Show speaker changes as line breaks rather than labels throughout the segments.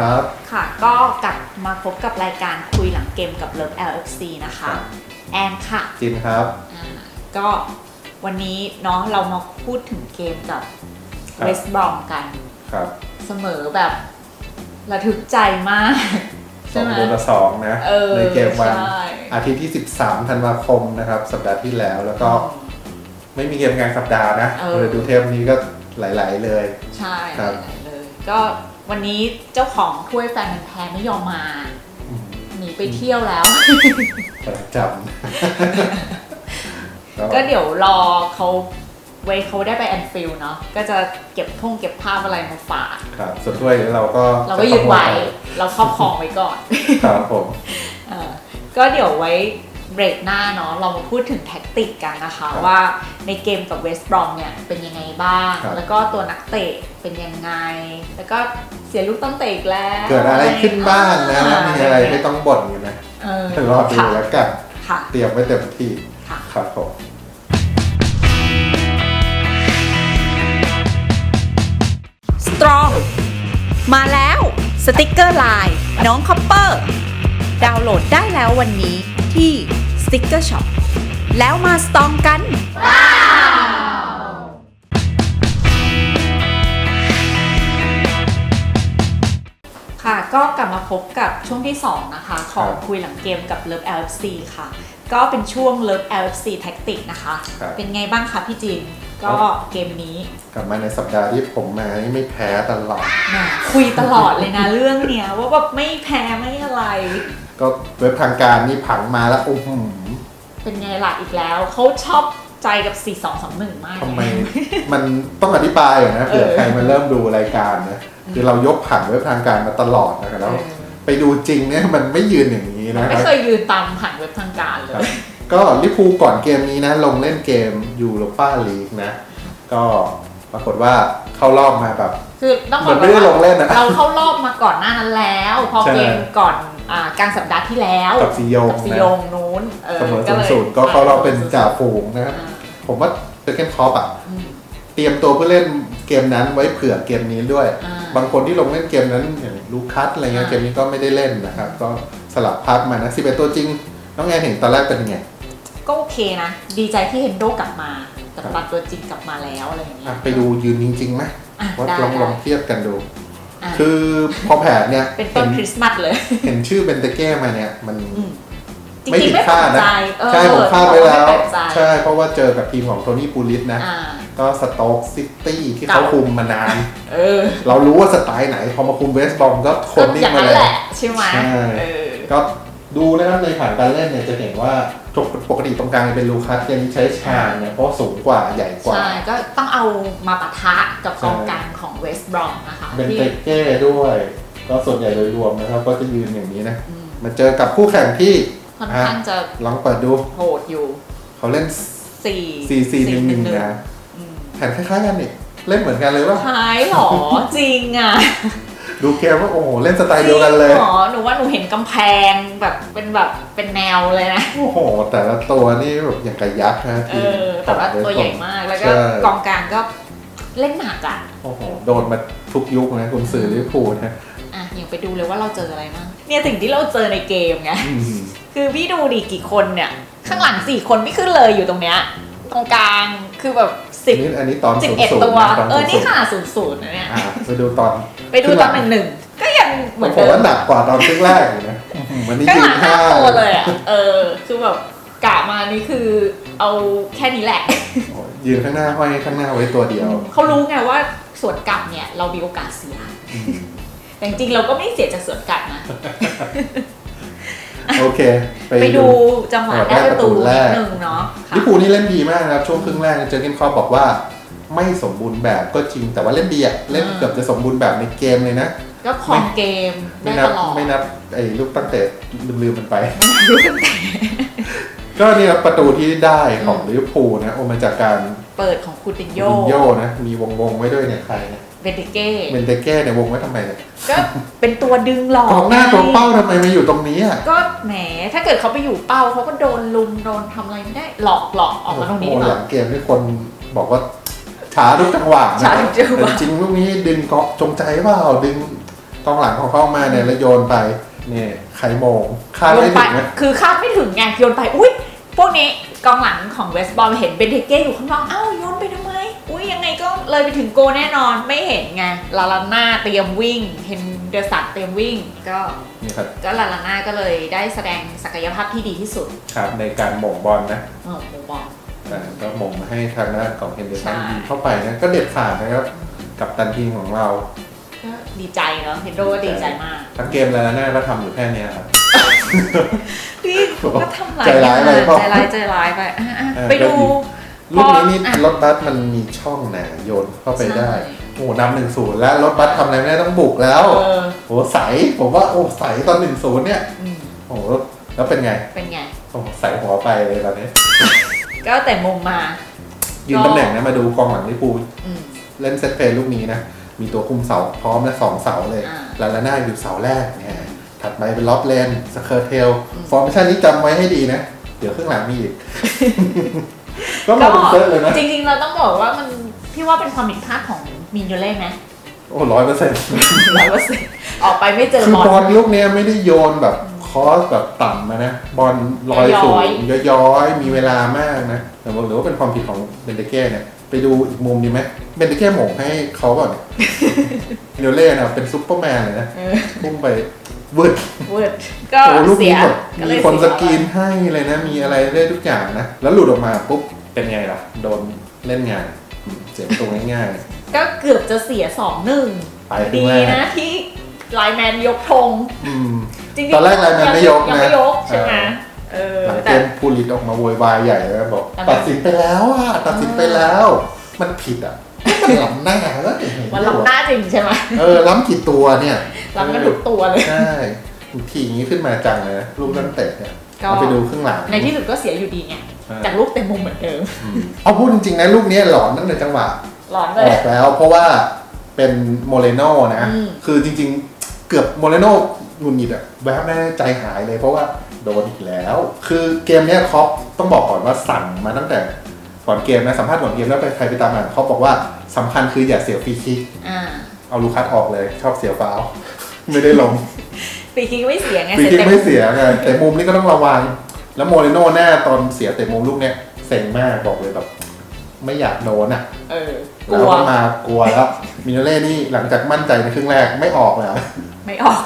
ค่ะ
สวัสดีครับ
ค่ะ ก็กลับมาพบกับรายการคุยหลังเกมกับ Love LFC นะคะ
ครับ
แอนค่ะ
จินครับ
อ่าก็วันนี้เนาะเรามาพูดถึงเกมกับ
ครับ
เวสบรอมกัน
ครับ
เสมอแบบระทึกใจมาก
ส
ใช่
อง
ไหม
เดือนละสองนะ
เออ
ในเกมวัน
ใช่
อาทิตย์ที่ 13 ธันวาคมนะครับ สัปดาห์ที่แล้วแล้วก็ไม่มีเกมกลางสัปดาห์นะ
เออ
เลยดูเทปนี้ก็หลาย ๆ เลย
ใช่
ครับ
หลายๆเลย ก็ วันนี้เจ้าของถ้วยแฟนมันธุ์แท้ไม่ยอมมา
อืม
หนีไปเที่ยวแล้ว
ประจำ
ก็เดี๋ยวรอเขาไว้เขาได้ไปแอนฟิลเนาะก็จะเก็บท่งเก็บภาพอะไรมาฝาก
ครับส่วนถ้วยเราก็
เราก็ยึดไว้ เราครอบครองไว้ก่อน
ครับผม
เออก็เดี๋ยวไว้ เบรกหน้าเนาะเรามาพูดถึงแท็กติกกันนะคะ
ครับ
ว่าในเกมกับเวสต์บรอมเนี่ยเป็นยังไงบ้าง
ครับ
แล้วก็ตัวนักเตะเป็นยังไง แล้วก็เสียลูกต้องเตะอีกแล้ว
เกิดอะไรขึ้นบ้างนะแล้วมีอะไรไม่
ต้
ต้องบ่นอยู่นะ
เออ
รอดู
ค่ะ
แล้วกัน
ค่ะ
เตรียมไว้เต็มที่
ค่ะ
ครับผม
Strong มาแล้ว สติกเกอร์ลายน้องคอปเปอร์ ดาวน์โหลดได้แล้ววันนี้ ที่ Sticker Shop แล้วมาสตองกันค่ะก็กลับมาพบกับช่วงที่ 2 นะคะ ของ
ครับ
คุยหลังเกมกับ Love LFC ค่ะ ก็เป็นช่วง Love LFC Tactic นะคะ
ครับ
เป็นไงบ้างคะพี่จีนก็เกมนี้
กลับมาในสัปดาห์ที่ผมมานี่ไม่แพ้ตลอด
แหมคุยตลอดเลยนะ เรื่องเนี้ยว่าแบบไม่แพ้ไม่อะไร
ก็เว็บทางการนี่ผังมาแล้วโอ้โห
เป็นไงล่ะอีกแล้ว เขาชอบใจกับ 4 2 2 1มาก
ทำไม มันต้องอธิบายก่อนนะเผื่อ
เออ
ใครมาเริ่มดูรายการนะคือเรายกผังเว็บทางการมาตลอดนะครับ
เอ
แล้ว
อ
ไปดูจริงเนี่ยมันไม่ยืนอย่างนี้นะค
ไม่
รับ
เคยยืนตามผ่านเว็บทางการเล
ครับ
ย
ก็ลิเวอร์พูลก่อนเกมนี้นะ ลงเล่นเกมยูโรปาลีกนะ ก็ปรากฏว่าเข้ารอบมาแบบ
คือต้องบ
เหมื
อ
อกนไม่ได้ลงเล่นนะ
เราเข้ารอบมาก่อนหน้านั้นแล้ว พอ
ใช่
เกมก่อน อ่ากลางสัปดาห์ที่แล้ว
กับซีโยง
กับซี
นะ
โยงนู้นเออ
เสมอ
ก็เลย
ศูนย์ก็เข้ารอบเป็นจ่าฝูงนะครับ
อ่า
ผมว่าเจอร์เกนคอปอะ
อืม
เตรียมตัวเพื่อเล่นเกมนั้นไว้เผื่อเกมนี้ด้วย
อ่า
บางคนที่ลงเล่นเกมนั้นอย่างลูคัสอะไรเงี้ย
อ่า
เกมนี้ก็ไม่ได้เล่นนะครับ ก็สลับพักมานะ11ตัวจริง น้องแอนเห็นตอนแรกเป็นยังไง
ก็โอเคนะ ดีใจที่เฮนโดกลับมากับ
ครับ
ตัดตัวจริงกลับมาแล้วอะไรอย่างเงี้
อะ
ย
ไปดูยืนจริงๆไหม
อะ
ว่า
ได้
ลองล
ได้
องเทียบกันดู
อะ
คือพอแผนเนี่ย
เป็นต้นค
เห็
ริสต์มาสเลย
เห็นชื่อเบนเตเก้มาเนี่ย มัน
อืมจ
ไม่
ริง
ผิ
ๆ
ด
ไม่แปล
คาด
ก
นะ
ใจเออ
ใช่ผมคาดไว้แล้ว
ม่ปกใจ
ใช่เพราะว่าเจอกับทีมของโทนี่ปูลิสนะ
อ่า
ก็สโต๊กซิตี้ที่เขา
เก่า
คุมมานาน
เออ
เรารู้ว่าสไตล์ไหน พอมาคุมเวสต์บอมก็คน
ก็
นิ่
องย่าง
มา
นั้น
เลย
แหละใช่ไหม
ใช่
เออ
ก็ดูนะครับในผ่านการเล่นเนี่ยจะเห็นว่า ปกติตรงกลางเป็นลูคัสยังใช้ชาญเนี่ยเพราะสูงกว่าใหญ่กว่า
ใช่ ก็ต้องเอามาปะทะกับ
ใช่
กองกลางของเวสต์บรอมนะคะ
เบน
ที่
เตเก้ด้วย ก็ส่วนใหญ่โดยรวมนะครับก็จะยืนอย่างนี้นะ
อืม
มาเจอกับคู่แข่งที่
ค่อนข้างจะ
ลองเปิดดู
โหดอยู่
เขาเล่น
สี่
4 4 1 1นะ
อืม
แผนคล้ายๆกันนี่เล่นเหมือนกันเลยว่า
คล้ายเหรอ จริงอะ
ดูเกมว่าโอ้โหเล่นสไตล์เดียวกันเลย
จริงหรอหนูว่าหนูเห็นกำแพงแบบเป็นแบบเป็นแนวเลยนะ
โอ้โห แต่ละตัวนี่แบบอย่างกับยักษ์นะ
เอ
ทีม
อ แต่ว่าตัวใหญ่มากแล้วก็
ใช่
กองกลางก็เล่นหนักอะ
โอ้โหโดนมาทุกยุคนะคุณสื่อลิเวอร์พูลนะ
อะยังไปดูเลยว่าเราเจออะไรบ้างเนี่ยสิ่งที่เราเจอในเกมไง
อืม
คือพี่ดูดิกี่คนเนี่ย ข้างหลังสี่คนไม่ขึ้นเลยอยู่ตรงเนี้ยตรงกลางคือแบบสิบ
นี่อันนี้ตอน
สิบ
ศูน
เอ็ด
ย์ศูน
ตั
ย์
ว
นะตอน
เออ
ศู
นี่
นย์
ขนาดศูนย์ศูนย์นะเนี่ย
อ่าไปดูตอน
ไปดูตอนหนึ่งหนึ่งก็ยังเหมือน
ผม
เดิ
ว่ามหนักกว่าตอนครึ่งแรกอยู่นะอื้อหือวันนี้
ข้าง
ยื
หลั
น
ง
ห้า
ห้าตัวเลยอะเออคือแบบกะมานี่คือเอาแค่นี้แหละ
โอ้ยยืนข้างหน้าห้อยข้างหน้าไว้ตัวเดียว
เขารู้ไงว่าสวนกลับเนี่ยเรามีโอกาสเสีย
อืม
แต่จริงๆเราก็ไม่เสียจากสวนกลับนะ
โอเค
ไปดูจังหวะ
จังหวะ
ได้ประตู
แร
นิ
ก
ดนึงเนาะค่ะ
ลิเวอร์พูลนี่เล่นดีมากนะครับ ช่วงครึ่งแรกเจอเกนคอปบอกว่า ไม่สมบูรณ์แบบก็จริง แต่ว่าเล่นดีอะเล่นเกือบจะสมบูรณ์แบบในเกมเลยนะ
ก็ครองเกม
ไม่
ได้
นั
ต
บ
ลอด
ไม่นับไอ้ลูกตั้งแต่ลืมๆมันไป
ดูตั้งแต่
ก็เนี่ยครับประตูที่ได้ของ
อืม
ลิเวอร์พูลนะโอมาจากการ
เปิดของคูตินโย
วินโยนะ มีวงวงๆไว้ด้วยเนี่ยใครเนี่ย
เบนเตเก้
เบนเตเก้เนี่ยวงไว้ทำไมเนี่ย
ก็เป็นตัวดึงหลอก
กองหน้า
ไง
ตัวเป้าทำไมมาอยู่ตรงนี้อะ
ก็แหม ถ้าเกิดเขาไปอยู่เป้าเขาก็โดนลุมโดนทำอะไรไม่ได้หลอกหลอกออกมาตรงนี้
โอ้
ห
ห
น่
ลั
อย
งเกมที่คนบอกว่า ช้าทุกจังหวะนะ
ช้าทุกจังหวะ
แต่จริงๆลูกนี้ดึงเกาะจงใจเปล่าดึงกองหลังของเขามาเนี่ยแล้วโยนไปเนี่ยใครโมงคาด
โย
ไม่
นไป
ถึงนะ
คือคาดไม่ถึงไงโยนไปอุ้ยพวกนี้กองหลังของเวสต์บอมเห็นเบนเทเก้อยู่ข้างนอกเอ้าโยนไปทำไม อุ้ยยังไงก็เลยไปถึงโกแน่นอนไม่เห็นไงลาลาน่าเตรียมวิ่ง เห็นเดอะสันเตรียมวิ่ง ก็
นี่ครับ
ก็ลาลาน่าก็เลยได้แสดงศักยภาพที่ดีที่สุด
ครับในการหม่งบอลนะ
เออโมบอล
อ่า ก็หม่งมาให้ทางด้านของเฮนเดอร์สัน
ใช่
ยิงเข้าไปนะก็เด็ดขาดนะครับ กับตันทีมของเรา
ก็ดีใจเนาะเฮนโดก็ดีใจมาก
ทั้งเกมแล้วนะก็ทำอยู่แค่เนี้ยครับ
พี่ก็ทำหลาย
ใจร้ายไป
อง
เปล่า
ใจร้ายใจร้ายไปอะอะ
เออ
ไปดู
ลูกนี้นี่
อะ
รถบัสมันมีช่องหนาโยนเข้าไปได้
ใช่
โอ้โหนำหนึ่งศูนย์แล้วรถบัสทำอะไรไม่ได้ต้องบุกแล้ว
เออ
โอ้โหใสผมว่าโอ้ใสตอนหนึ่งศูนย์เนี่ย
อืม
โอ้โหแล้วเป็นไง
เป็นไง
โอ้โหใสหัวไปเลยตอนนี้
ก็แต่มุมมา
ยืนตำแหน่งนะมาดูกองหลังลิปูล
อืม
เล่นเซตเพลย์ลูกนี้นะ มีตัวคุมเสาพร้อมและสองเสาเลย
อ่า
ลาลาน่าอยู่เสาแรกเนี่ยถัดไปเป็นล็อบเลนสเคอร์เทล
อืม
ฟอร์มชั่นนี้จำไว้ให้ดีนะ เดี๋ยวข้างหลังมีอีก ก็มาเป็นเซตเลยนะ
จริงๆ เราต้องบอกว่ามันพี่ว่าเป็นความผิดพลาดของมินโยเล่ไหม
โอ้ร้อยเปอร์เซ็นต์
ร้อยเปอร์เซ็นต์ออกไปไม่เจอ
คือบ
อล
บอลลูกเนี้ยไม่ได้โยนแบบ คอสแบบต่ำมานะ บอลลอยสูง
ย้อย
ย้อยๆ มีเวลามากนะแต่ว่าหรือว่าเป็นความผิดของเบนเดเก้เนี่ย ไปดูอีกมุมดีไหมเบนเดเก้หม่งให้เขาก่อนเนี่ยเดยวเล่นะเป็นซุปเปอร์แมนเลยนะ
เออ
พุ่งไปวืด
เวิร์ดก็
โอ้ลูก
เสี
นี้
ย
แบบ
ก็เล
มี
ย
คน
เสี
ส
ย
กรีนให้เลยนะ มีอะไรได้ทุกอย่างนะ แล้วหลุดออกมาปุ๊บเป็นไงล่ะ โดนเล่นงานอืมเสียประตูง่าย
ก็เกือบจะเสียสองหนึ่ง
ไปครึ่
ดี
งแรก
นะที่ไลน์แมนยกธง
ๆอืม
จริงๆ
ตอนแรกไลน์แมนไม่ยกนะ
ยังไม่ยกใช่ไหม
เอ
เออ
หลังเก
แต่
มพูลิตออกมาโวยวายใหญ่เลยบอก
แต่มัน
ตัดสินไปแล้วอะตัดสินไปแล้ว มันผิดอะมันหล้ำหน้าแล้วเห็น
มันล้ำหน้าจริงใช่ไหม
เออล้ำกี่ตัวเนี่ย
ล้ำกันทุกตัวเลย
ใช่ทีอย่างนี้ขึ้นมาจังเลยนะลูกนักเตะเนี่ย
ก็
เราไปดูข้างหลัง
ในที่สุดก็เสียอยู่ดีไง
ใช่
จากลูกเต็มมุมเหมือนเดิม
อืมเอาพูดจริงๆนะลูกเนี้ยหลอนตั้งแต่จังหวะ
ร้อนเล
อย อกแล้วเพราะว่าเป็นโมเรโน่นะ
อืม
คือจริงๆ เกือบโมเรโน่ หงุนหงิดอะแวบแรกใจหายเลยเพราะว่าโดนอีกแล้ว คือเกมเนี้ยคอปต้องบอกก่อนว่าสั่งมาตั้งแต่ก่อนเกมนะสัมภาษณ์ก่อนเกมแล้วไปใครไปตามอ่านเขาบอกว่าสำคัญคืออย่าเสียฟรีคิก
อ่า
เอาลูคัสออกเลยชอบเสียฟาวล์ไม่ได้ลง
ฟรีคิกไม่เสียไง
ฟรีคิก
ต็
ไม่เสียไงแต่มุมนี้ก็ต้องระวัง แล้วโมเรโน่แน่ตอนเสียแต่มุมลูกเนี้ยเซ็งมากบอกเลยแบบไม่อยากโดนอะ
เออก
แล้
ลั
ว
ว
ก็มากลัวแล้วมิโนเล่นี่หลังจากมั่นใจในครึ่งแรกไม่ออกแล้ว
ไม่ออก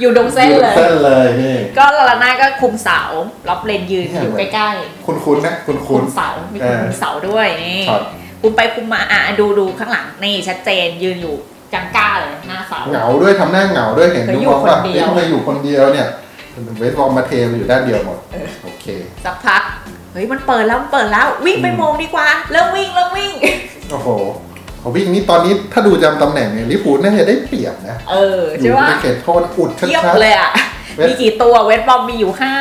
อยู่ตรงเส้นเลย
เส้นเลยนี่
ก็ลาลาน่าก็คุมเสารับเลนยืน
เนี่ย
อยู่ใกล้
คุณคุณนะคุณ
ๆ
คุ
คุ
ณ
มเสามี
เออ
คุมเสาด้วยนี่
ครับ
คุมไปคุมมาอะดูดูข้างหลังนี่ชัดเจนยืนอยู่จังก้าเลยหน้าเสา
เหงาด้วยทำหน้าเหงาด้วยเห็น
เคย
ทุก
อยู่
คนว่า
คนเดียว
เอ๊ะทำไมอยู่คนเดียวเนี่ยเวทบอลมาเทมาอยู่ด้านเดียวหมด
เออ
โอเค
สักพักเฮ้ยมันเปิดแล้วมันเปิดแล้ววิ่งไป
อืม
โมงดีกว่าเริ่มวิ่งเริ่มวิ่ง
โอ้โห เขาวิ่งนี่ตอนนี้ถ้าดูจำตำแหน่งเนี่ยลิฟูลน่าจะได้เปรียบนะ
เออ
อ
ใช่
ยู่
ว่า
ในเขตโทษอุดชั
เทียบ
ด
เลยอะ
เวท
มีกี่ตัวเวทบอมมีอยู่ห้า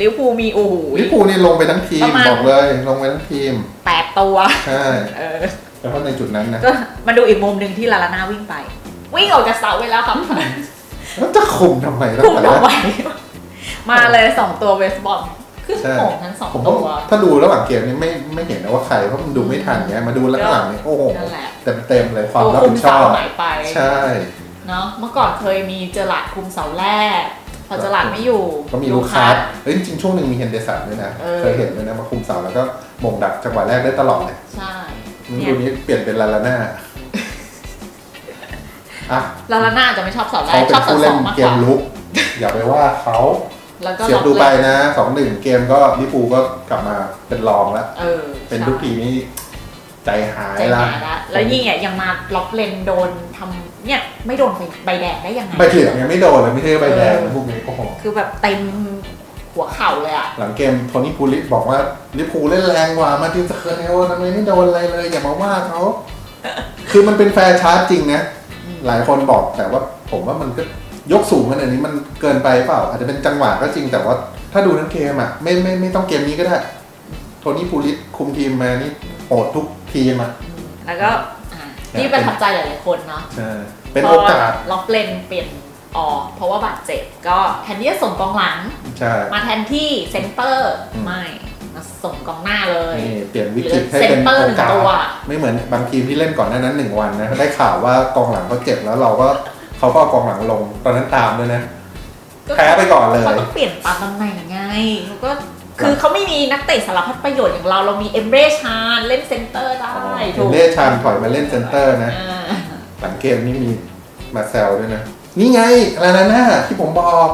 ลิเวอร์พูลมีโอ้โห
ๆลิฟูลนี่ลงไปทั้งที
ป
ม
ระมาณ
บอกเลย ลงไปทั้งทีม
แปดตัว
ใช่
เออ
แต่ว่าในจุดนั้นนะ
ก็มาดูอีกมุมหนึ่งที่ลาลาน่าวิ่งไป วิ่งออกจากเสาไปแล้วครับ
แล้วจะคุมทำไมตั้ง
คุม
แต่แร
เอา
ก
ไว้มาเลยสองตัวเวสบอล ขึ้น
ใช่
โป่งทั้งสอง
ผม
ตัว
ว่าถ้าดูระหว่างเกมนี้ไม่ไม่เห็นนะว่าใครเพราะมันดูไม่ทันไงมาดูแล้วข้างหลังนี่โอ้โห
นั่นแหละ
เต็มเต็มๆเลยความ
ตัว
รับ
คุม
ผิดช
เสา
อบ
หายไป
ใช่
เนาะเมื่อก่อนเคยมีเจอหลาดคุมเสาแรก พอเจอหลาดไม่อยู่
ก็มีลูกคัสเฮ้ยจริงๆช่วงหนึ่งมีเฮนเดสันด้วยนะ
เออ
เคยเห็นด้วยนะมาคุมเสาแล้วก็มงดักจังหวะแรกได้ตลอดเลย
ใช่
นี่
เนี่
ดู
ย
นี้เปลี่ยนเป็นลาลาน่าอะ
ลาลาน่าจะไม่ชอบเสาแร
เขา
ก
เป็
ชอนบเสา
ผู้
ส
เล่
อนงมาก
เก
ก
ม
ว่า
ลุก อย่าไปว่าเขา
แล้วก็
เสียบ
ล็อก
ดูไป
เลย
นะสองหนึ่งเกมก็ลิปูลก็กลับมาเป็นรองแล้ว
เออ
เป็น
ใช่
ทุกทีนี่ใจหาย
ใจ
ละ
หายละแล้วยิ่งเนี่ยยังมาล็อกเลนโดนทำเนี่ยไม่โดนใบแดงได้ยังไง
ใบเหลืองยังไม่โดนเลยไม่ใช่ใบแดง
เออ
พวกนี้โอ้โห
คือแบบเต็มหัวเข่าเลยอะ
หลังเกมโทนี่พูลิสบอกว่าลิปูลเล่นแรงกว่ามาตินสเคอร์เนลทำไมไม่โดนอะไรเลย อย่ามาว่าเขาคือมันเป็นแฟร์ชาร์จจริงนะ
อืม
หลายคนบอกแต่ว่าผมว่ามันก็ ยกสูงขนาดนี้มันเกินไปเปล่า อาจจะเป็นจังหวะก็จริงแต่ว่าถ้าดูทั้งเกมอะไม่ไม่ไม่ต้องเกมนี้ก็ได้ โทนี่พูลิสคุมทีมมานี่โหดทุกทีมอะ
อืมแล้วก็อ่าที่ประทับใจหลายๆคนเนาะ
ใช่เป็นโอกาส
พล็อกเลนเปลี่ยนออกเพราะว่าบาดเจ็บก็แทนที่จะส่งกองหลัง
ใช่
มาแทนที่เซนเตอร์
อืม
ไม่มาส่งกองหน้าเลย
นี่เปลี่ยนวิกฤตให้เป็น
เซ็นเตอร์
โอ
หนึ่ง
กาส
ตัว
ไม่เหมือนบางทีมที่เล่นก่อนหน้านั้นหนึ่งวันนะ ได้ข่าวว่ากองหลังเขาเจ็บแล้วเราก็ เขาก็เอากองหลังลง ตอนนั้นตามด้วยนะ
ก็
แพ้ไปก่อนเลย
เขาต้องเปลี่ยนตามตำแหน่งไงเขาก็คือเขาไม่มีนักเตะสารพัดประโยชน์อย่างเราเรามีเอมเบรชานเล่นเซนเตอร์ได้
เห็นเล่ชันถอยมาเล่นเซนเตอร์นะ
อ่า
หลังเกมนี่มีมาแซลด้วยนะ นี่ไงอะไรนะน่าที่ผมบอก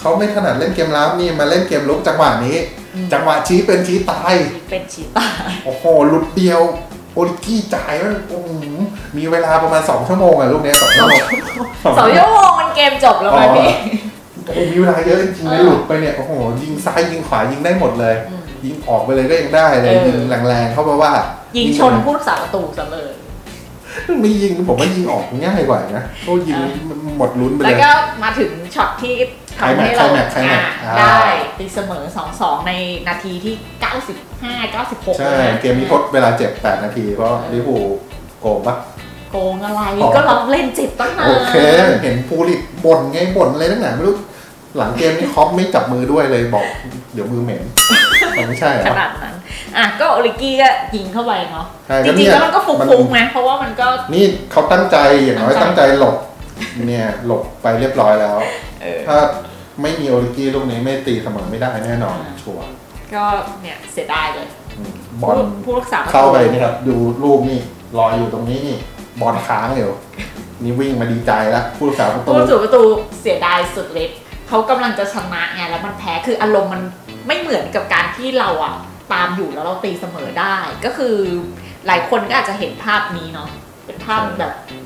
เขาไม่ถนัดเล่นเกมรับนี่มาเล่นเกมลุกจังหวะนี้ จังหวะชี้เป็นชี้ตาย
เป็นชีตา
โอ้โหหลุดเดียว โอริกี้จ่ายมันโอ้โหมีเวลาประมาณ 2 ชั่วโมงอะลูกเนี้ยสองชั่วโมง
สองชั่วโมงมันเกมจบแล้วไหมพี่
โอ้มีเวลาเยอะจริงๆนะหลุดไปเนี่ยโอ้โหยิงซ้ายยิงขวายิงได้หมดเลย
อืม
ยิงออกไปเลยก็ยังได้เลย
เออ
ยิงแรงๆเข้ามาว่า
ยิ
ยิ
งชนผู้รักษาประตูซะเลย
ไม่ยิงผมว่ายิงออกง่ายกว่านะโอ้ยิงหมดลุ้นไป
แล้
เล
วย ก็มาถึงช็อตที่ ทำให้เรา
ไคลแม็กซ์ไคลแม็กซ์
อ่า
อ่า
ได้ตีเสมอ 2-2 ในนาทีที่ 95 96
ใช่
นะ
เกมนี้ทดเวลาเจ็บ 8 นาที เพราะลิเวอร์พูลโกงปะ
โกงอะไร
อ๋อ
ก็เราเล่นเจ็บตั้งนาน
โอเค เห็นพูลิกบ่นไงบ่นอะไรตั้งแต่ไม่รู้ หลังเกมนี้คอปไม่จับมือด้วยเลยบอก เดี๋ยวมือเหม็นมันไม่ใช่เหร
ข
อ
นาดนั้น อะ ก็โอลิกี้ก็ยิงเข้าไปเนาะ
ใช่
จ
ก็
ริ
เนี่
งๆ
ย
แล้วมันก็ฟุ
มัน
กๆนะ เพราะว่ามันก็
นี่เขาตั้งใจอย่างน้อย
ตั้
ตั้
ง
ง
ใจ
ใจหลบ เนี่ยหลบไปเรียบร้อยแล้ว
เออ
ถ้าไม่มีโอริกี้ลูกนี้ไม่ตีเสมอไม่ได้แน่นอน
อ่า
ชัวร์
ก็เนี่ยเสียดายเลย
อืมบอล
ผู้ผู้รักษาประตู
เข้าไปนี่ครับดูรูปนี่ลอยอยู่ตรงนี้นี่บอลค้างอยู่นี่วิ่งมาดีใจแล้วผู้รักษาประตู
ผู้รักษาประตูเสียดายสุดฤทธิ์เขากำลังจะชนะไงแล้วมันแพ้คืออารมณ์มันไม่เหมือนกับการที่เราอะตามอยู่แล้วเราตีเสมอได้ ก็คือหลายคนก็อาจจะเห็นภาพนี้เนาะเป็นภาพแบบเออ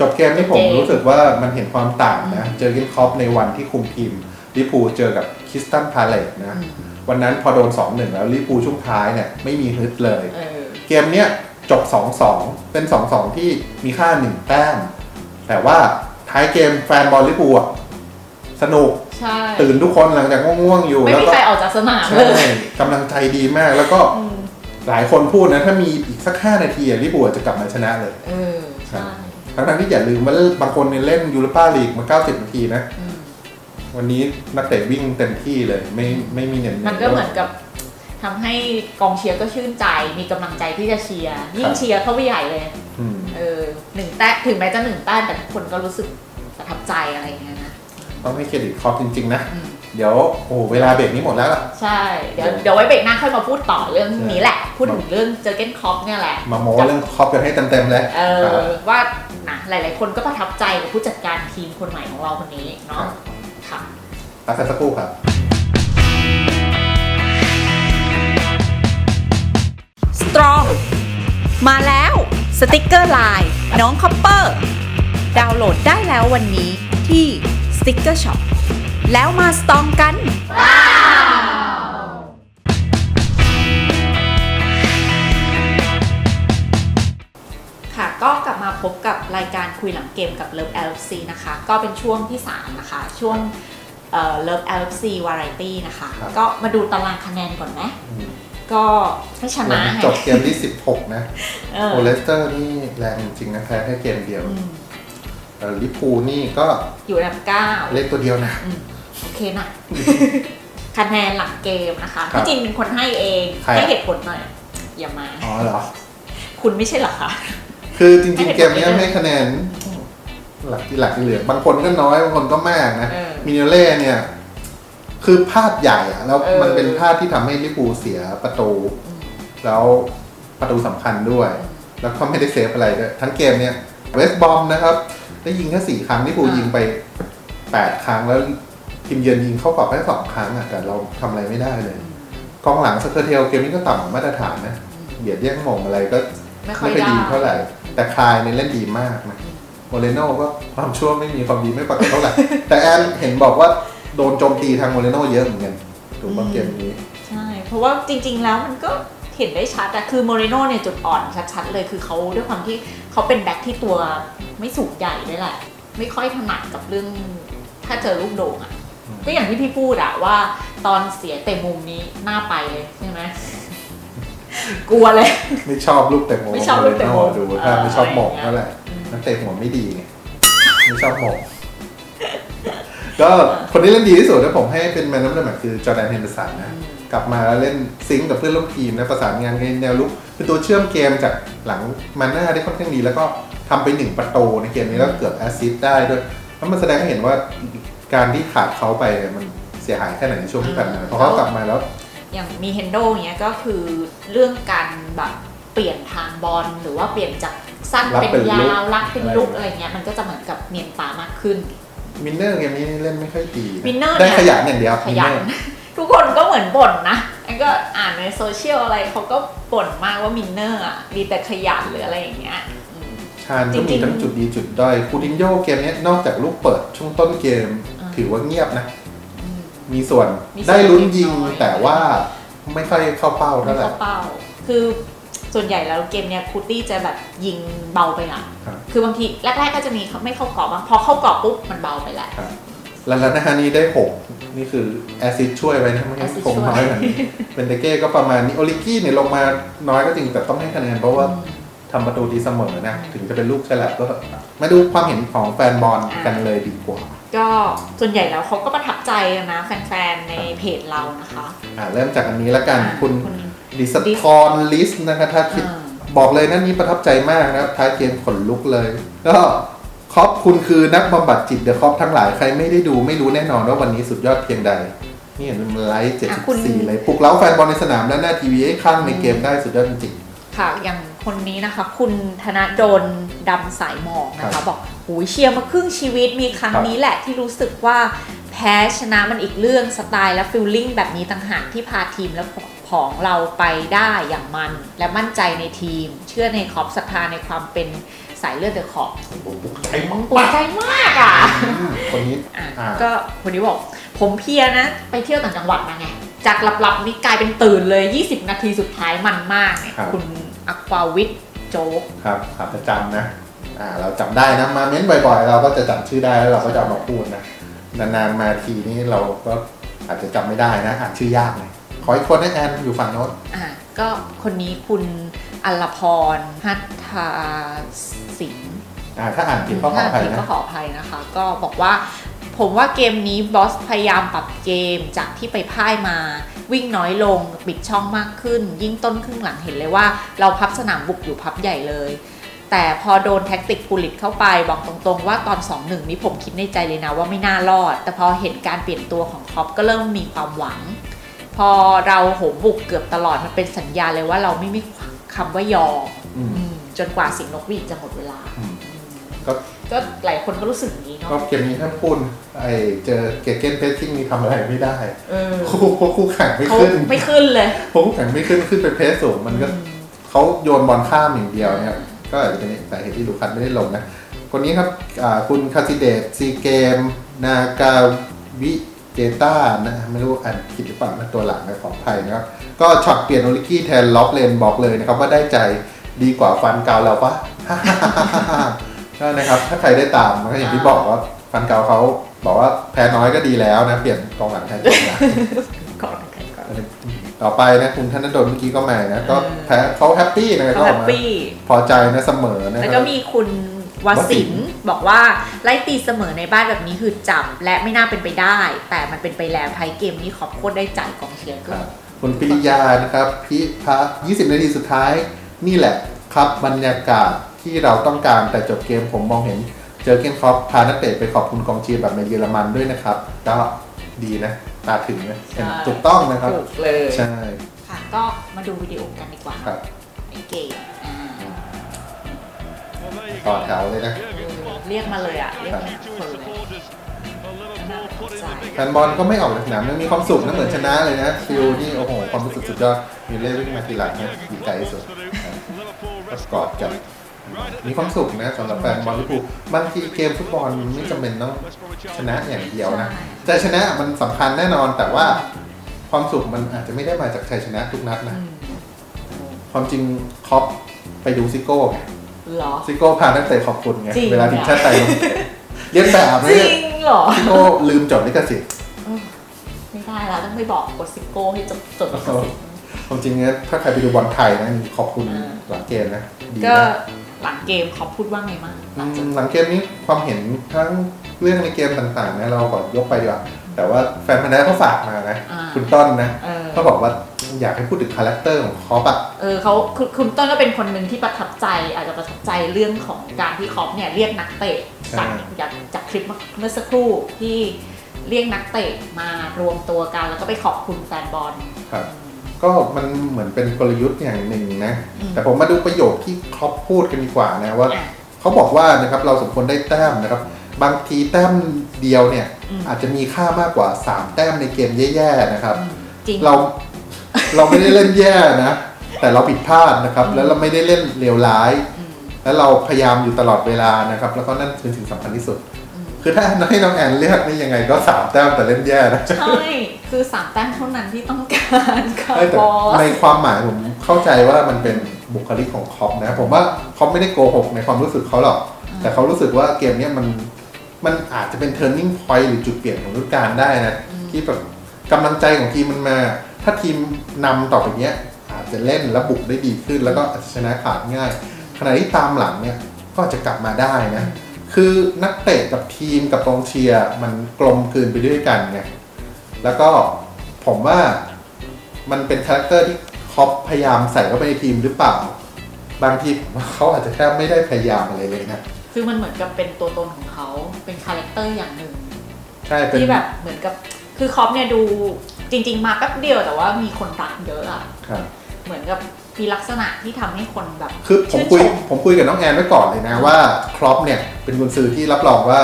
จบเกมนี่ผม
เกม
รู้สึกว่ามันเห็นความต่างนะ เจอกินคอปในวันที่คุมทีมลิเวอร์พูลเจอกับคริสตันพาเลตนะ
อืม
วันนั้นพอโดน 2-1 แล้วลิเวอร์พูลช่วงท้ายเนี่ยไม่มีฮึดเลย
เออ
เกมเนี้ยจบ 2-2 เป็น 2-2 ที่มีค่า 1 แต้ม แต่ว่าท้ายเกมแฟนบอลลิเวอร์พูลอะสนุก
ใช่
ตื่นทุกคนหลังจากง่วงๆอยู่
ไม่
แล้ว
มี
ก็
ใครออกจากสนามเล
ใช่
ย
กำลังใจดีมากแล้วก็
อืม
หลายคนพูดนะ ถ้ามีอีกสัก 5 นาทีอะลิเวอร์พูลจะกลับมาชนะเลย
เออใช่
ทั้งๆที่อย่าลืมว่าบางคนเนี่ยเล่นยูโรปาลีกมา 90 นาทีนะ
อืม
วันนี้นักเตะวิ่งเต็มที่เลย ไม่ไม่มีเหนื่อย
มันก็เหมือนกับทำให้กองเชียร์ก็ชื่นใจมีกำลังใจที่จะเชียร์ยิ่งเชียร์เข้าไปใหญ่เลย
อืม
เออหนึ่งแต้มถึงแม้จะหนึ่งแต้มแต่ทุกคนก็รู้สึกประทับใจอะไรอย่างเงี้ยนะ
ต้องให้เครดิตคอปจริง ๆ นะ
อืม
เดี๋ยวโอ้โหเวลาเบรกนี้หมดแล้วล่ะ
ใช่ เดี๋ยวเดี๋ยวไว้เบรกหน้าค่อยมาพูดต่อเรื่อง
ใช่
นี้แหละ พูดถึงเรื่องเจอเกนคอปเนี่ยแหละ
มาโม้เรื่องคอปกันให้เต็มๆเลย
เอ
ครับ
อว่านะหลาย ๆ คนก็ประทับใจกับผู้จัดการทีมคนใหม่ของเราคนนี้เนาะค่ะ
พักกันสักครู่ครับ
สตรองมาแล้วสติกเกอร์ลายน้องคอปเปอร์ ดาวน์โหลดได้แล้ววันนี้ที่สติกเกอร์ช็อป แล้วมาสตองกันค่ะก็กลับมาพบกับรายการคุยหลังเกมกับ Love LFC นะคะ ก็เป็นช่วงที่ 3 นะคะ ช่วงเอ่อ Love LFC Variety นะคะ
ครับ
ก็มาดูตารางคะแนนก่อนไหม
อืม
ก็ให้ชนะไง
จบเกมที่ 16 นะ
เออ
โอเลสเตอร์นี่แรงจริงนะแพ้แค่เกมเดียว
อืม
เอ่อลิเวอร์พูลนี่ก็
อยู่อันดับเก้า
เล็กตัวเดียวนะ
อืม โอเคนะ คะแนนหลังเกมนะคะ
ครับ
พี่จินเป็นคนให้เอง
ใครอะ
ให้เหตุผลหน่อย อย่ามา
อ๋อเหรอ
คุณไม่ใช่เหรอคะ
คือจริง
ให้
ๆเกมเนี้ย
ให้
ให้คะแนน หลักที่หลักที่เหลือบางคนก็น้อยบางคนก็มากนะ
เออ
มิเนเล่เนี่ย คือพลาดใหญ่อะแล้ว
เออ
มันเป็นพลาดที่ทำให้ลิเวอร์พูลเสียประตู
อืม
แล้วประตูสำคัญด้วย แล้วก็ไม่ได้เซฟอะไรด้วย ทั้งเกมเนี่ยเวสบอมนะครับ ได้ยิงแค่สี่ครั้งลิเวอร์พูลยิงไปแปดครั้งแล้ว ทีมเยือนยิงเข้ากรอบแค่สองครั้งอะแต่เราทำอะไรไม่ได้เลยกองหลังสเคอร์เทลเกมนี้ก็ต่ำกว่ามาตรฐานนะเบียดแย่งหม่งอะไรก็
ไม่ค่อ
ไม่
ย
ค่อย
ได้
ดีเท่าไหร่ แต่คลายในยเล่นดีมากนะโมเรโน่ก็ความชั่วไม่มีความดีไม่ปรากฏเท่าไหร่ แต่แอนเห็นบอกว่าโดนโจมตีทางโมเรโน่เยอะเหมือนกันถูกป่ะเกมนี้
ใช่ เพราะว่าจริง ๆ แล้วมันก็เห็นได้ชัดอะคือโมเรโน่เนี่ยจุดอ่อนชัดๆเลยคือเขาด้วยความที่เขาเป็นแบ็คที่ตัวไม่สูงใหญ่ด้วยแหละ ไม่ค่อยถนัดกับเรื่องถ้าเจอลูกโด่งอะ
อืม
ก็อย่างที่พี่พูดอะว่าตอนเสียเตะมุมนี้หน้าไปเลยใช่ไหมกลัวเลย
ไม่ชอบลูกเตะโม
ไม่ชอบลูกเตะโม
โรดูถ้าไม่ชอบหม่ง
เออ
เท่าไหร่
อืม
นักเตะหัวไม่ดีไงไม่ชอบหม่งก็คนที่เล่นดีที่สุดนะผมให้เป็นแมนนัมเดอร์แมตคือจอร์แดนเฮนเดอร์สันนะกลับมาแล้วเล่นซิงก์กับเพื่อนร่วมทีมนะประสานงานกันในแนวลุกเป็นตัวเชื่อมเกมจากหลังมาหน้าได้ค่อนข้างดี แล้วก็ทำไปหนึ่งประตูในเกมนี้แล้วเกือบแอสซิสต์ได้ด้วยแล้วมันแสดงให้เห็นว่า การที่ขาดเขาไปเนี่ยมันเสียหายแค่ไหนในช่วงที่ผ่านมาพอเขากลับมาแล้ว
อย่างมีเฮนโดเนี้ยก็คือเรื่องการแบบเปลี่ยนทางบอลหรือว่าเปลี่ยนจากสั้น
รับ
เป็น
เป็นลุ
ยากวลักเป็นลุก
อะไร
อะไรเงี้ยมันก็จะเหมือนกับเนียนตามากขึ้น
มินเนอร์เกมนี้เล่นไม่ค่อยดีะ
มินเนอร์
ได้
เนี่ย
ขยันอย่างเดียว
ขยัน
มิเอร์
ทุกคนก็เหมือนบ่นนะแอนก็อ่านในโซเชียลอะไรเขาก็บ่นมากว่ามินเนอร์อะมีแต่ขยันหรืออะไรอย่างเงี้ยอืม
ชาญก็
จริ
มี
งๆ
ทั้งจุดดีจุดด้อยคูตินโยเกมนี้นอกจากลูกเปิดช่วงต้นเกม
อ่า
ถือว่าเงียบนะ
อืม
มีส่วน
มีส่วน
ได้ลุ้นยิง
เล็กน้อย
แต่ว่าไม่ค่อยเข้าเป้า
ไม่
เท่าไหร่
เข้าเป้า คือส่วนใหญ่แล้วเกมเนี้ยคูตี้จะแบบยิงเบาไปละ
ครับ
คือบางทีแรกๆก็จะมีเขาไม่เข้ากรอบบ้างพอเข้ากรอบปุ๊บมันเบาไปแล้ว
ครับแล้วแล้วนะฮะนี่ได้หกนี่คือแอซิดช่วยไว้นะไม่ให้
แอซิด
คงน้อย
ช่วย
กว่านี้เป็นเดเก้ก็ประมาณนี้โอลิกี้เนี่ยลงมาน้อยก็จริงแต่ต้องให้คะแนนเพราะว่าทำประตูดีเสมอนะ ถึงจะเป็นลูกฉลับก็มาดูความเห็นของแฟนบอลกันเลยดีกว่า
ก็ส่วนใหญ่แล้วเขาก็ประทับใจนะแฟนๆ ในเพจเรานะคะ
อ่าเริ่มจากอันนี้แล้วกัน
อ่า
คุณ
คุณ
ดิสทอนลิสนะคะถ้าคิด
อ่า
บอกเลยนั่นนี่ประทับใจมากนะครับท้ายเกมขนลุกเลย ก็คอปคุณคือนักบำบัดจิตเดอะคอปทั้งหลายใครไม่ได้ดูไม่รู้แน่นอนว่าวันนี้สุดยอดเพียงใด นี่เห็นมันไลฟ์เจ็ด
อะ
สิบ
คุณ
สี่เลยปลุกเล้าแฟนบอลในสนามและหน้าทีวีให้ข้างในเกมได้สุดยอดจริง
ค่ะอย่าง คนนี้นะคะ คุณธนดลดำสายหมอกนะ
ครั
คะ
บ
บอกหูยเชียร์มาครึ่งชีวิตมีครั้ง
ครับ
นี้แหละที่รู้สึกว่าแพ้ชนะมันอีกเรื่องสไตล์และฟิลลิ่งแบบนี้ต่างหากที่พาทีมและของเราไปได้อย่างมัน และมั่นใจในทีม เชื่อในขอบศรัทธาในความเป็นสายเลือดเดอะขอบ
ใช่มั้ง
ปวดใจมากอะ
คนนี้
อะ
อ่า
ก็คนนี้บอก ผมเพลียนะ ไปเที่ยวต่างจังหวัดมาไง จากหลับๆนี่กลายเป็นตื่นเลย 20 นาทีสุดท้ายมันมากเนี่ย
ครับ
คุณ อควาวิทโจ๊ก
ครับขาประจำนะอ่าเราจำได้นะมาเม้นบ่อยๆ เราก็จะจำชื่อได้แล้วเราก็จะเอามาพูดนะนานๆมาทีนี้เราก็อาจจะจำไม่ได้นะอ่านชื่อยากเลยขออีกคนนะแอนอยู่ฝั่งโน้น
อะก็คนนี้คุณอัลพรหัตถาสิงห์
อ่าถ้าอ่านผิดก็ขออภัย
ผิด
นะ
ก็ขออภัยนะคะ ก็บอกว่า ผมว่าเกมนี้บอสพยายามปรับเกมจากที่ไปพ่ายมา วิ่งน้อยลงปิดช่องมากขึ้น ยิ่งต้นครึ่งหลังเห็นเลยว่า เราพับสนามบุกอยู่พับใหญ่เลย แต่พอโดนแท็กติกปูลิตเข้าไปบอกตรงๆว่าตอน 2-1 นี้ผมคิดในใจเลยนะว่าไม่น่ารอด แต่พอเห็นการเปลี่ยนตัวของคอปก็เริ่มมีความหวัง พอเราโหมบุกเกือบตลอดมันเป็นสัญญาณเลยว่าเราไม่มีคำว่ายอม
อืม
อืมจนกว่าเสิ่งนกหวีดจะหมดเวลา
อืมก็
ก็หลายคนก็รู้สึกอย่างนี้เนาะ
ก็เกมนี้ถ้าพูดไอเจอเกเกนเพสซิ่งนี่ทำอะไรไม่ได้
เออ
คู่คู่คู่แข่งไม่
เขา
ขึ้น
ไม่ขึ้นเลย
คู่แข่งไม่ขึ้นขึ้นไปเพสสูงมันก็
อืม
เขาโยนบอลข้ามอย่างเดียวเนี่ยก็อาจจะเป็นสาเหตุที่ลูคัสไม่ได้ลงนะ คนนี้ครับอ่าคุณคาซิเดตซีเกม นากาวิเจต้านะไม่รู้อ่านผิดหรือเปล่านะตัวหลังนะของไทยนะครับก็ช็อตเปลี่ยนโอลิกี้แทนล็อกเลนบอกเลยนะครับว่าได้ใจดีกว่าฟันเกาเราปะ ก็นะครับ ถ้าใครได้ตามมันก็อย่างที่บอกว่าฟันเกาเขาบอกว่าแพ้น้อยก็ดีแล้วนะ เปลี่ยนกองหลังแทนกองหลัง
ก่อนใครก่อน
ต่อไปนะคุณธนดลเมื่อกี้ก็มานะก็
เออ
แพ้เขาแฮปปี้นะ
เขา
ก็อ
แฮ
อก
ป
มา
ปี้
พอใจนะเสมอนะ
แล้ว
ค
ก็
รับ
มีคุณวสินทร์บอกว่าไล่ตีเสมอในบ้านแบบนี้คือจับและไม่น่าเป็นไปได้ แต่มันเป็นไปแล้วท้ายเกมนี้ขอบโคตรได้ใจกองเชียร์
ค
ก็
รับคุณปิริยานะครับพิพัฒน์20 นาทีสุดท้ายนี่แหละครับบรรยากาศ ที่เราต้องการแต่จบเกมผมมองเห็นเจอเกนครอปพานักเตะไปขอบคุณกองเชียร์แบบในเยอรมันด้วยนะครับ ก็ดีนะตาถึงนะเห็นถูกต้องนะครับ
ถูกเลย
ใช่
ค่ะ ก็มาดูวิดีโอกันดีกว่า
ครับ
ไอ้เกมอ่า
ต่อแถวเลยนะ
เออเรียกมาเลยอะ เรียกมาทุกคนเลยน่าสนใจ
แฟนบอลก็ไม่ออกจากสนามนะมีความสุขนะเหมือนชนะเลยนะฟิลนี่โอ้โหความรู้สึกสุดยอดมีเล่วิ่งมาทีหลังเนี่ยดีใจที่สุดนะก็กอดกัน มีความสุขนะสำหรับแฟนบอลลิเวอร์พูลบางทีเกมฟุตบอลไม่จำเป็นต้องชนะอย่างเดียวนะแต่ชนะมันสำคัญแน่นอนแต่ว่าความสุขมันอาจจะไม่ได้มาจากชัยชนะทุกนัดนะ
อืม
ความจริงครอปไปดูซิโก้ไง
เหรอ
ซิโก้พานักเตะขอบคุณไง
จริง
เวลาทีมชาติไทยลงเตะเรียนแบบ
จ
นะ
ริ
เนี่ย
งเหรอ
ซิโก้ลืมจดลิขสิทธิ์
ไม่ได้แล้วต้องไปบอกกดซิโก้ให้จดจดลิขสิทธิ์
ความจริงเนี่ยถ้าใครไปดูบอลไทยนะมีขอบคุณ
อ่า
หลังเกมนะดี
ก็
นะ
หลังเกมเขาพูดว่าไงบ้างห
อื
ลังจาก
มหลังเกมนี้ความเห็นทั้งเรื่องในเกมต่างๆนะเราขอยกไปดีกว่าแต่ว่าแฟนพันธุ์แท้เขาฝากมานะ
อ่า
คุณต้นนะ
เออ
เขาบอกว่าอยากให้พูดถึงคาแรคเตอร์ของคอปอะ
เออเขาคุณคุณต้นก็เป็นคนหนึ่งที่ประทับใจ อาจจะประทับใจเรื่องของการที่คอปเนี่ยเรียกนักเตะจากจากจากคลิปเมื่อสักครู่ที่เรียกนักเตะมารวมตัวกัน แล้วก็ไปขอบคุณแฟนบอล
ครับ ก็มันเหมือนเป็นกลยุทธ์อย่างหนึ่งนะ
อืม
แต่ผมมาดูประโยคที่ครอปพูดกันดีกว่านะว่า
อะ
เขาบอกว่านะครับเราสมควรได้แต้มนะครับ บางทีแต้มเดียวเนี่ย
อืม
อาจจะมีค่ามากกว่า 3 แต้มในเกมแย่ๆนะครับ
จริง
เราเราไม่ได้เล่นแย่นะ แต่เราผิดพลาดนะครับ แล้วเราไม่ได้เล่นเลวร้าย
อืม
แล้วเราพยายามอยู่ตลอดเวลานะครับ แล้วก็นั่นคือสิ่งสำคัญที่สุด
อืม
คือถ้าให้น้องแอนเลือกนี่ยังไงก็สามแต้มแต่เล่นแย่นะ
ใช่คือสามแต้มเท่านั้นที่ต้องการค่ะ
เอ้ยแต่
บอส
ในความหมายผมเข้าใจว่ามันเป็นบุคลิกของคอปนะ ผมว่าคอปไม่ได้โกหกในความรู้สึกเขาหรอก แต่เขารู้สึกว่าเกมเนี้ยมันมันอาจจะเป็น turning point หรือจุดเปลี่ยนของฤดูกาลได้นะ ที่แบบกำลังใจของทีมมันมา ถ้าทีมนำต่อไปเนี้ย อาจจะเล่นและบุกได้ดีขึ้น แล้วก็อาจจะชนะขาดง่าย ขณะที่ตามหลังเนี่ยก็อาจจะกลับมาได้นะ คือนักเตะกับทีมกับกองเชียร์มันกลมกลืนไปด้วยกันไงแล้วก็ผมว่ามันเป็นคาแรคเตอร์ที่คอปพยายามใส่เข้าไปในทีมหรือเปล่า บางทีผมว่าเขาอาจจะแทบไม่ได้พยายามอะไรเลยนะ
คือมันเหมือนกับเป็นตัวตนของเขาเป็นคาแรคเตอร์อย่างหนึ่ง
ใช่เป็น
ที่แบบเหมือนกับคือคอปเนี่ยดูจริง ๆ มาแป๊บเดียวแต่ว่ามีคนรักเยอะอะ
ครับ
เหมือนกับ มีลักษณะที่ทำให้คนแบบ
คือผม
ชื่น
คุย
ชม
ผมคุยกับน้องแอนไว้ก่อนเลยนะว่าครอปเนี่ยเป็นกุนซือที่รับรองว่า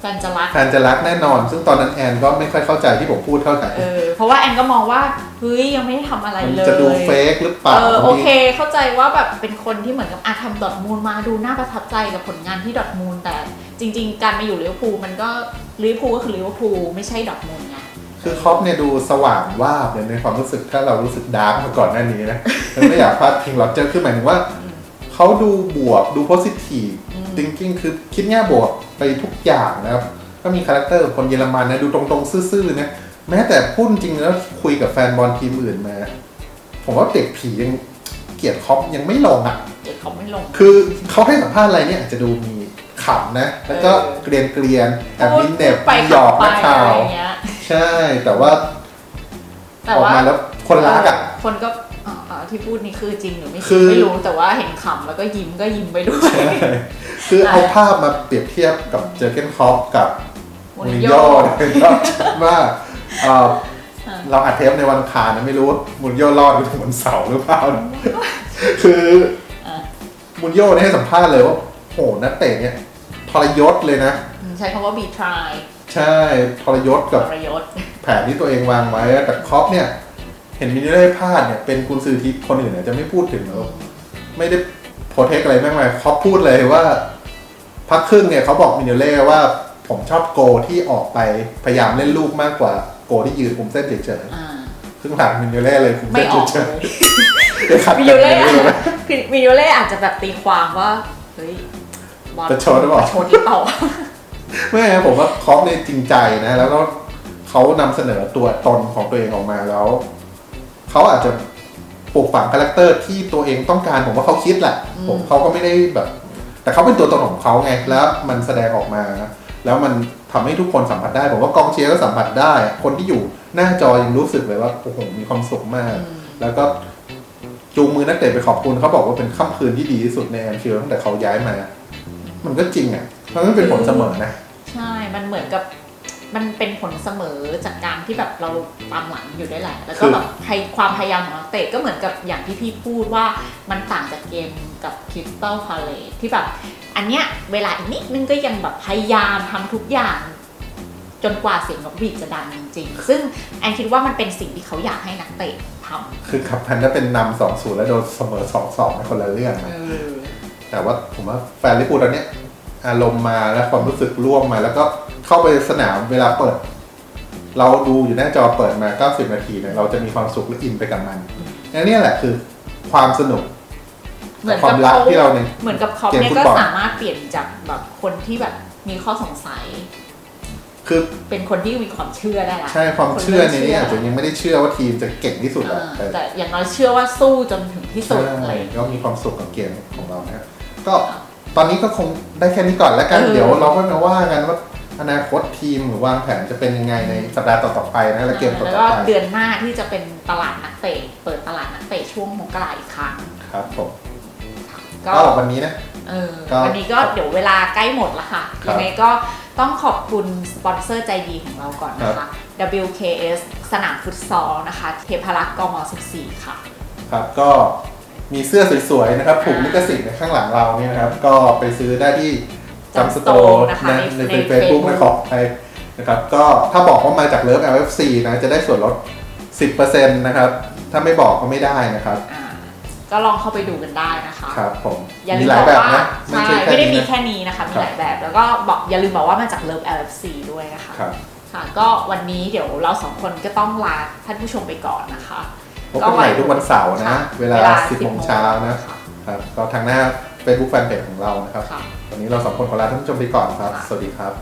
แฟนจะรัก
แฟนจะรักแน่นอน ซึ่งตอนนั้นแอนก็ไม่ค่อยเข้าใจที่ผมพูดเท่าไหร่
เออ เพราะว่าแอนก็มองว่า เฮ้ย ยังไม่ได้ทำอะไร
มัน
เลย
จะดูเฟกหรือเปล่า
เออโอเค
นี่
เข้าใจว่าแบบเป็นคนที่เหมือนกับอาทำดอทมูลมาดูน่าประทับใจกับผลงานที่ดอทมูลแต่จริง ๆ การมาอยู่ลิเวอร์พูลมันก็ลิเวอร์พูลก็คือลิเวอร์พูลไม่ใช่ดอทมูลไง
คือครอปเนี่ยดูสว่างว่าบเลยในความรู้สึกถ้าเรารู้สึกดาร์กมาก่อนหน้านี้นะมันไม่อยากพลาดพิงล็อเจอร์คือหมายถึงว่า เขาดูบวกดูโพสิทีฟ
อืม
thinking คือคิดแง่บวกไปทุกอย่างนะครับ ก็มีคาแรคเตอร์ของคนเยอรมันนะ ดูตรงๆ ซื่อๆนะแม้แต่พูดจริงแล้วคุยกับแฟนบอลทีมอื่นมา ผมว่าเด็กผียังเกลียดคอปยังไม่ลงอะ
เดี๋ยวเขาไม่ลง
คือเขาให้สัมภาษณ์อะไรเนี่ยอาจจะดูมีขำนะ แล้วก็
เออ
เกรียนเกรียนๆแอบมินเน็บ
ไป
หยอก
ไป
นักข่า
อะไร
ว
เงี้ย
ใช่ แต่ว่า
แต่
ออก
ว่า
มาแล้วคนรักอะ
คนก็อ่าอ่าที่พูดนี่คือจริงหรือไม่จ
คื
ริง
อ
ไม่รู้แต่ว่าเห็นขำแล้วก็ยิ้มก็ยิ้มไปด้วย
คือเอาภาพมาเปรียบเทียบกับเจอร์เกนคอปกับ
มู
มู
ริ
ริ
น
น
โญ่
โญ่นะครับว่าเอ่อ
อ่า
เราอัดเทปในวันอังคารนะไม่รู้ว่ามูรินโญ่รอดไปถึงวันเสาร์หรือเปล่าคือ
อะ
มูรินโญ่เนี่ยให้สัมภาษณ์เลยว่าโหนักเตะเนี่ยทรยศเลยนะ
อืม ใช้คำว่า be try
ใช่ทรยศ
ท
กับ
รยศ
แผนที่ตัวเองวางไว้ แต่ครอปเนี่ย เห็นมินิเล่พลาดเนี่ย เป็นกุนซือที่คนอื่นเนี่ยจะไม่พูดถึงแล้วไม่ได้โปรเทคอะไรมากมายครอปพูดเลยว่า พักครึ่งเนี่ยเขาบอกมินิเล่ว่าผมชอบโกที่ออกไปพยายามเล่นลูกมากกว่าโกที่ยืนคุมเส้นเฉย
อ่า
ๆครึ่งหลังมินิเล่เลยคุม
ไม่
เส้น
ออก
เฉ
เลย
ยๆได้ขัด
มิ
กั
โย
น
เล่
อย่างนี้เลย
มิโยเล่อาจจะแบบตีความว่า เฮ้ยบอล
ประชดหรือเปล่า
ประชดหรือเปล่า
ไม่นะผมว่าครอปเนี่ยจริงใจนะ แล้วก็เขานำเสนอตัวตนของตัวเองออกมาแล้ว เขาอาจจะปลูกฝังคาแรคเตอร์ที่ตัวเองต้องการผมว่าเขาคิดแหละ
อืม
ผมเขาก็ไม่ได้แบบ แต่เขาเป็นตัวตนของเขาไงแล้วมันแสดงออกมา แล้วมันทำให้ทุกคนสัมผัสได้ผมว่ากองเชียร์ก็สัมผัสได้ คนที่อยู่หน้าจอยังรู้สึกเลยว่าโอ้โหมีความสุขมาก
อืม
แล้วก็จูงมือนักเตะไปขอบคุณเขาบอกว่าเป็นค่ำคืนที่ดีที่สุดในแอนฟิลด์ตั้งแต่เขาย้ายมา มันก็จริงอะ มันก็เป็นผลเสมอนะ
ใช่ มันเหมือนกับมันเป็นผลเสมอจากการที่แบบเราตามหลังอยู่ได้วยแหละ แล้วก็แบบพยความพยายามของนักเตะก็เหมือนกับอย่างที่พี่พูดว่ามันต่างจากเกมกับคริสตัลพาเลตที่แบบ อันเนี้ยเวลาอีกนิดนึงก็ยังแบบพยายามทำทุกอย่าง จนกว่าเสียงนกหวีดจะดังจริงๆ ซึ่งแอนคิดว่ามันเป็นสิ่งที่เขาอยากให้นักเตะทำ
คือขับพันถ้าเป็นนำสองศูนย์แล้วโดนเสมอสองสองในคนละเรื่องนะแต่ว่าผมว่าแฟนลิเวอร์พูลตอนเนี้ย อารมณ์มาแล้วความรู้สึกร่วมมา แล้วก็เข้าไปสนามเวลาเปิด เราดูอยู่หน้าจอเปิดมา 90 นาทีเนี่ยเราจะมีความสุขและอินไปกับมันอันนี้แหละคือความสนุก
เหมือน
ควา
กับ
มรัก
เขา
ที่เราเนี่ย
เหมือนกับคอป
เกม
เนี่ย
ฟุต
ก็
บอล
สามารถเปลี่ยนจากแบบคนที่แบบมีข้อสงสัย
คือ
เป็นคนที่มีความเชื่อได้ละ
ใช่ความเชื่อในนี้
ค
อาจจะยังไม่ได้เชื่อว่าทีมจะเก่งที่สุด
เอ
อะ
อ
แต่
แต่อย่างน้อยเชื่อว่าสู้จนถึงที่สุดอะไร
ใช่
อย่างเงี้ย
ก็มีความสุขกับเกมของเรานะครับก็ ตอนนี้ก็คงได้แค่นี้ก่อนแล้วกัน
เออ
เดี๋ยวเราก็มาว่ากันว่าอนาคตทีมหรือวางแผนจะเป็นยังไงในสัปดาห์ต่อๆไปนะและเกมต่
แล้ว
อ
ก็
ๆไป
เดือนหน้าที่จะเป็นตลาดนักเตะเปิดตลาดนักเตะช่วงมกราอีกครั้ง
ครับผม
ก็
ก็วันนี้นะ
เออ
ก็
วันนี้ก็เดี๋ยวเวลาใกล้หมดละค่ะ
ครับ
ยังไงก็ต้องขอบคุณสปอนเซอร์ใจดีของเราก่อนนะ
ครั
คะ
บ
WKS สนามฟุตซอลนะคะ เทพารักษ์กม 14 ค่ะ
ครับก็ มีเสื้อสวยๆนะครับผูกลิขสิทธิ์ในข้างหลังเราเนี่ยนะครับ ก็ไปซื้อได้ที่จำสโต
Jump Store
ร์
นะคะ
ใน
ใน
ใน
ใน
เฟซบุ๊ก
Facebook
นะขอบใครนะครับ ก็ถ้าบอกว่ามาจากเลิฟ LFC นะจะได้ส่วนลด 10%นะครับ ถ้าไม่บอกก็ไม่ได้นะครับ
อ่าก็ลองเข้าไปดูกันได้นะคะ
ครับผม
อย่าลื
มี
ม
หลา
บ
ย
อก
แบบ
ว่า
นะ
ใช่
ใช่
ไม่ได้มี
นะ
แค่นี้นะคะมี
ครับ
หลายแบบแล้วก็บอกอย่าลืมบอกว่ามาจาก Love LFC ด้วยนะคะ
ครับ
ค่ะก็วันนี้เดี๋ยวเราสองคนก็ต้องลาท่านผู้ชมไปก่อนนะคะ
พบกันใหม่ทุกวันเสาร์นะ
ค่ะ
เวลา10
10
โมงเช้านะ
ค่ะ
ครับ ก็ทางหน้า Facebook Fanpage ของเรานะครับ
ค่ะ
วันนี้เราสองคนขอลาท่านผู้ชมไปก่อนครับ
ค่ะ
สวัสดีครับ